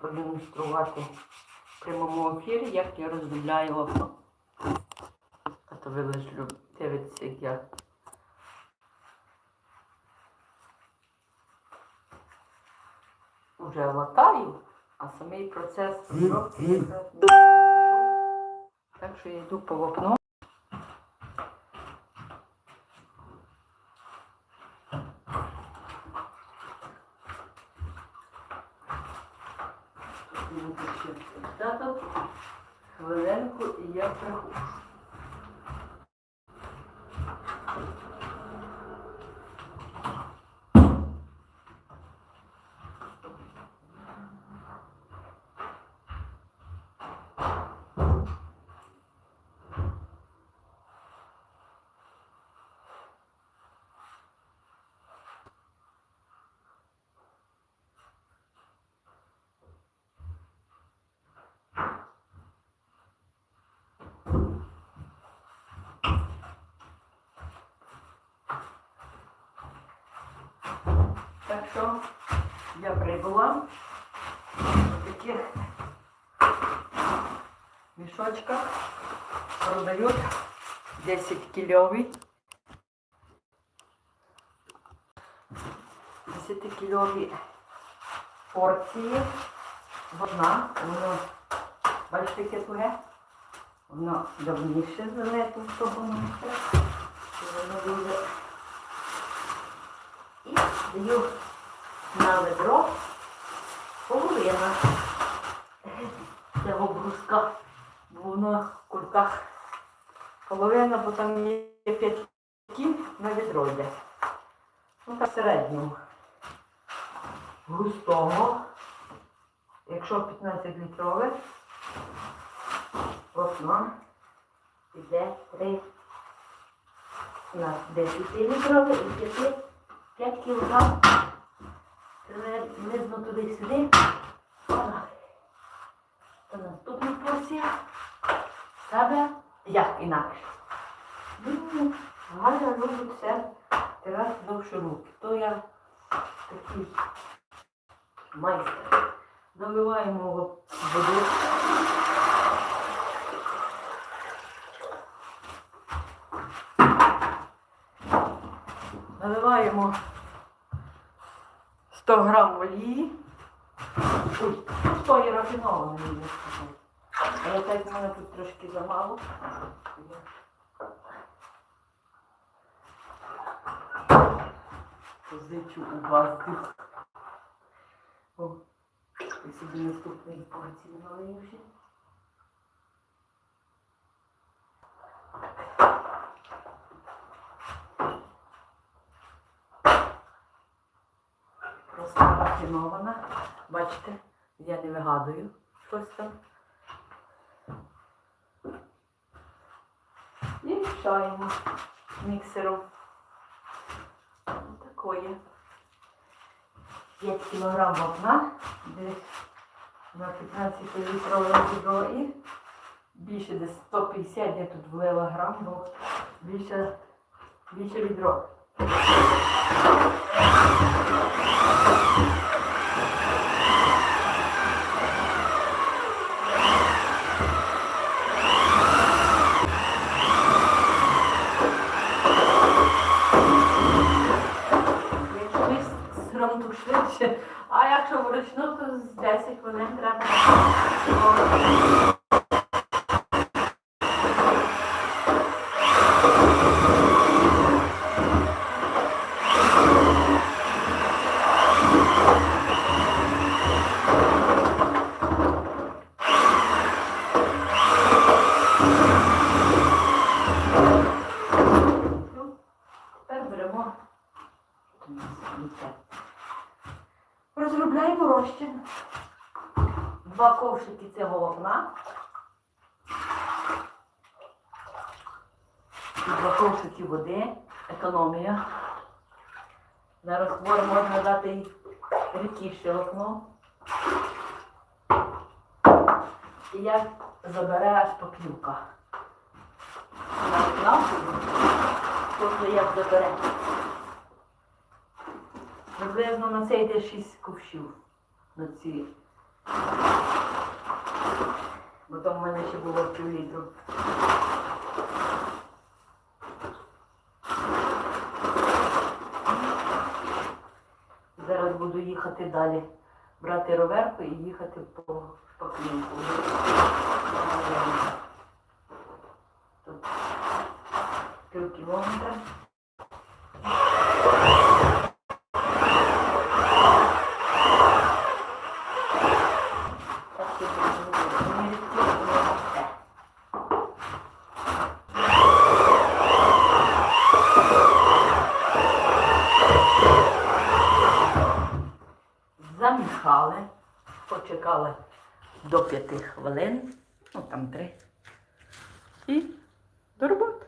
продемонструвати в прямому ефірі, як я розділяю вапно. А то ви лише дивитеся, як я. Уже латаю, а самий процес розробки якраз. Так що я йду по вапно. Тато, хвилинку і я приходжу. Так що я прибула в таких мішочках продають 10 кільові. 10 кільові порції. Одна, воно, бачите, яке туге? Воно давніше залето в того місця. Воно дуже і даю на ведро половина цього бруска. Бо воно в кульках половина, бо там є 5 кіль на відро йде. Ну так середнього. Густого. Якщо 15 літрове, вапно піде 3 на 10 літрове і 5 5 кілограм приблизно туди-сюди. Та наступна порція. Себе як інакше. Ну, Галя робить все раз довше руки. То я такий майстер. Заливаємо воду. Наливаємо 100 грам олії. Ой, 100 є рафінованої, не сказати. Але так в мене тут трошки замало. Позичу у вас. О, і собі наступний порції налию вже. Просто рафінована. Бачите, я не вигадую щось там. І мішаємо міксером. Такое. 5 кілограм вапна, десь на 15 літрове відро і більше десь 150 я тут влила грам, бо більше, більше відро. Якщо ви сиром то швидше, а якщо вручну, то з 10 хвилин треба. Ну, Тепер беремо Розробляємо розчин. Два ковшики цього вапна. І два ковшики води. Економія. На розтвор можна дати рідкіше вапно. І як забере аж поклюка. На тобто як забере. Приблизно на це йде 6 ковшів на ці Бо там в мене ще було пів літру. Зараз буду їхати далі, брати роверку і їхати по шпаклінку. Тут пів кілометра. Так що не відпустимо все. Замішали, почекали до п'яти хвилин, ну там три. І до роботи.